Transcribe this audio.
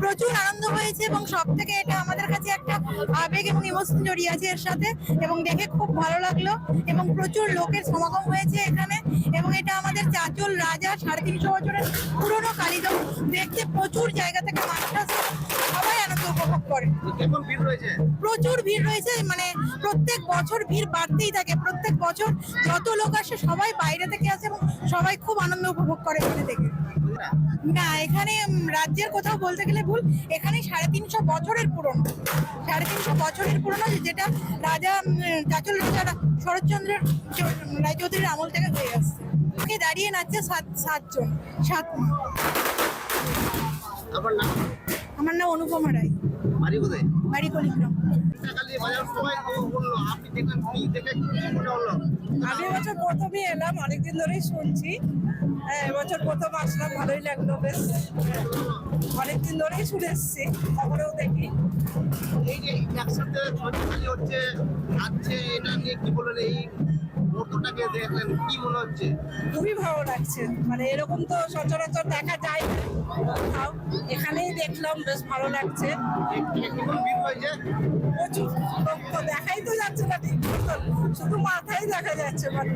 প্রচুর আনন্দ হয়েছে এবং সব থেকে এটা আমাদের কাছে একটা আবেগ এবং ইমোশন জড়িয়ে আছে এর সাথে এবং দেখে খুব ভালো লাগল এবং প্রচুর লোকের সমাগম হয়েছে এখানে এবং এটা আমাদের চাচল রাজা সাড়ে তিনশো বছরের পুরনো কালীদম দেখতে প্রচুর জায়গা থেকে মানুষ রয়েছে? প্রচুর ভিড় রয়েছে মানে প্রত্যেক বছর ভিড় বাড়তেই থাকে। প্রত্যেক বছর যত লোক আসে সবাই বাইরে থেকে আসে এবং সবাই খুব আনন্দ উপভোগ করে এখানে থেকে। না? এখানে রাজ্যের কোথাও বলতে গেলে ভুল এখানে সাড়ে তিনশো বছরের পুরনো। সাড়ে তিনশো বছরের পুরনো যেটা রাজা চাচল রাজা শরৎচন্দ্রের রায়চৌধুরীর আমল থেকে হয়ে আসছে। ওকে দাঁড়িয়ে নাচছে সাত সাতজন সাত আমার নাম অনুপমা রায়। বাড়ি কোথায়? বাড়ি কলিগ্রাম। টাকালি বাজার সবাই বলল আপনি দেখলেন কি দেখে কি মনে হলো আমি এবছর প্রথমে এলাম অনেকদিন ধরেই শুনছি। হ্যাঁ এবছর প্রথম আসলাম ভালোই লাগল বেশ। অনেকদিন ধরেই শুনে এসছি খবরেও দেখি। এই যে একসাথে হচ্ছে এটা নিয়ে কি বললেন? এই মুহূর্তটাকে দেখলেন কি মনে হচ্ছে? খুবই ভালো লাগছে মানে এরকম তো সচরাচর দেখা যায় দেখলাম বেশ ভালো লাগছে প্রচুর দেখাই তো যাচ্ছে না। শুধু মাথায় দেখা যাচ্ছে মানে